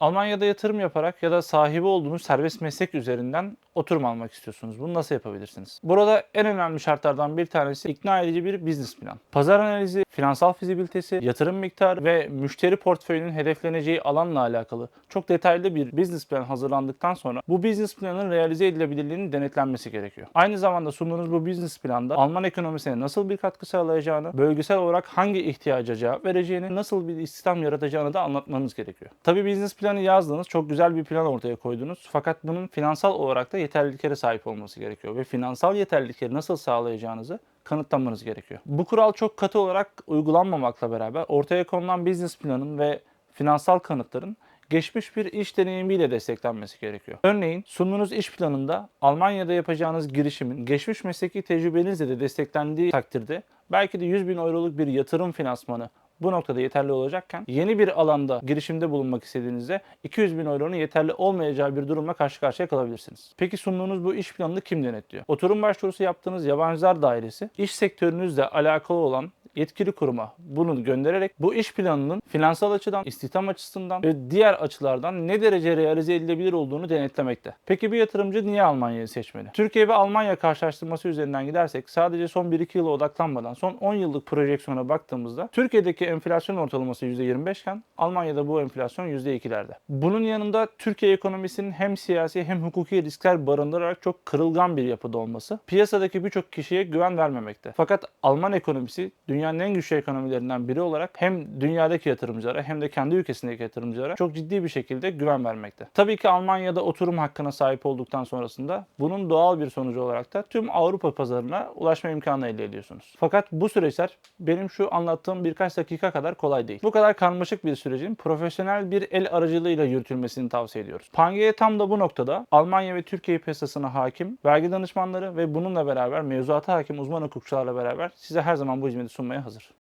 Almanya'da yatırım yaparak ya da sahibi olduğunuz serbest meslek üzerinden oturum almak istiyorsunuz. Bunu nasıl yapabilirsiniz? Burada en önemli şartlardan bir tanesi ikna edici bir business plan. Pazar analizi, finansal fizibilitesi, yatırım miktarı ve müşteri portföyünün hedefleneceği alanla alakalı çok detaylı bir business plan hazırlandıktan sonra bu business planın realize edilebilirliğinin denetlenmesi gerekiyor. Aynı zamanda sunduğunuz bu business planda Alman ekonomisine nasıl bir katkı sağlayacağını, bölgesel olarak hangi ihtiyaca cevap vereceğini, nasıl bir istihdam yaratacağını da anlatmanız gerekiyor. Tabii business planı yazdınız, çok güzel bir plan ortaya koydunuz. Fakat bunun finansal olarak da yeterliliklere sahip olması gerekiyor ve finansal yeterlilikleri nasıl sağlayacağınızı kanıtlamanız gerekiyor. Bu kural çok katı olarak uygulanmamakla beraber ortaya konulan business planın ve finansal kanıtların geçmiş bir iş deneyimiyle desteklenmesi gerekiyor. Örneğin sunduğunuz iş planında Almanya'da yapacağınız girişimin geçmiş mesleki tecrübenizle de desteklendiği takdirde belki de 100 bin euroluk bir yatırım finansmanı bu noktada yeterli olacakken yeni bir alanda girişimde bulunmak istediğinizde 200 bin euronun yeterli olmayacağı bir durumla karşı karşıya kalabilirsiniz. Peki sunduğunuz bu iş planını kim denetliyor? Oturum başvurusu yaptığınız yabancılar dairesi iş sektörünüzle alakalı olan yetkili kuruma bunu göndererek bu iş planının finansal açıdan, istihdam açısından ve diğer açılardan ne derece realize edilebilir olduğunu denetlemekte. Peki bir yatırımcı niye Almanya'yı seçmeli? Türkiye ve Almanya karşılaştırması üzerinden gidersek sadece son 1-2 yıla odaklanmadan son 10 yıllık projeksiyona baktığımızda Türkiye'deki enflasyon ortalaması %25 iken Almanya'da bu enflasyon %2'lerde. Bunun yanında Türkiye ekonomisinin hem siyasi hem hukuki riskler barındırarak çok kırılgan bir yapıda olması piyasadaki birçok kişiye güven vermemekte. Fakat Alman ekonomisi dünyanın en güçlü ekonomilerinden biri olarak hem dünyadaki yatırımcılara hem de kendi ülkesindeki yatırımcılara çok ciddi bir şekilde güven vermekte. Tabii ki Almanya'da oturum hakkına sahip olduktan sonrasında bunun doğal bir sonucu olarak da tüm Avrupa pazarına ulaşma imkanı elde ediyorsunuz. Fakat bu süreçler benim şu anlattığım birkaç dakika kadar kolay değil. Bu kadar karmaşık bir sürecin profesyonel bir el aracılığıyla yürütülmesini tavsiye ediyoruz. Pangaea tam da bu noktada Almanya ve Türkiye piyasasına hakim, vergi danışmanları ve bununla beraber mevzuata hakim uzman hukukçularla beraber size her zaman bu hizmeti sunmaya hazır.